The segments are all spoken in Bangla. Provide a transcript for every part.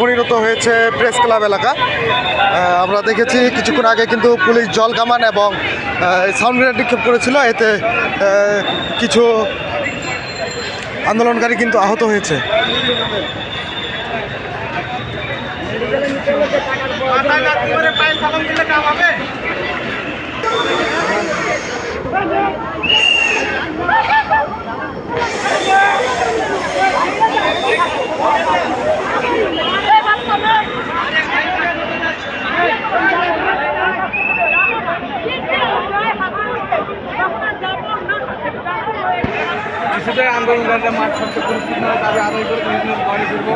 পরিণত হয়েছে প্রেস ক্লাব এলাকা। আমরা দেখেছি কিছুক্ষণ আগে কিন্তু পুলিশ জল কামান এবং সাউন্ড গ্রেনেড নিক্ষেপ করেছিল। এতে কিছু আন্দোলনকারী কিন্তু আহত হয়েছে। কিছুটা আন্দোলনকারীরা মাঠ সবচেয়ে পরিস্থিতি দাবি আদায় করে বিভিন্ন ঘরে ফিরবো।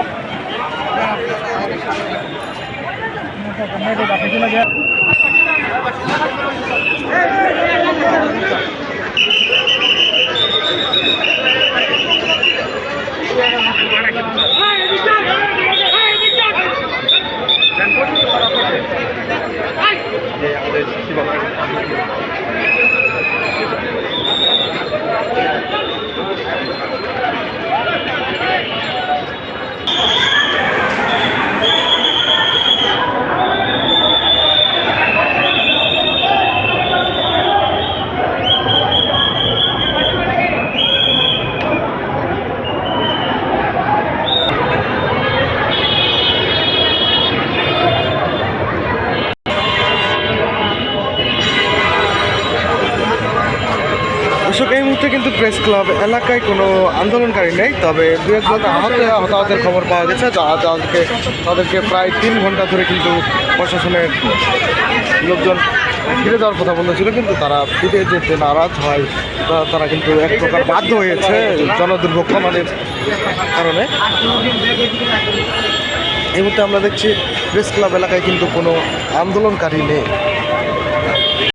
দর্শক, এই মুহূর্তে কিন্তু প্রেস ক্লাব এলাকায় কোনো আন্দোলনকারী নেই, তবে দু একজন হতাহতের খবর পাওয়া গেছে, যা যাদেরকে তাদেরকে প্রায় তিন ঘণ্টা ধরে কিন্তু প্রশাসনের লোকজন ফিরে যাওয়ার কথা বলতে ছিল, কিন্তু তারা ফিরে যেতে নারাজ হয়। তারা কিন্তু এক প্রকার বাধ্য হয়েছে জনদুর্ভোগ কমানোর কারণে। এই মুহূর্তে আমরা দেখছি, প্রেস ক্লাব এলাকায় কিন্তু কোনো আন্দোলনকারী নেই।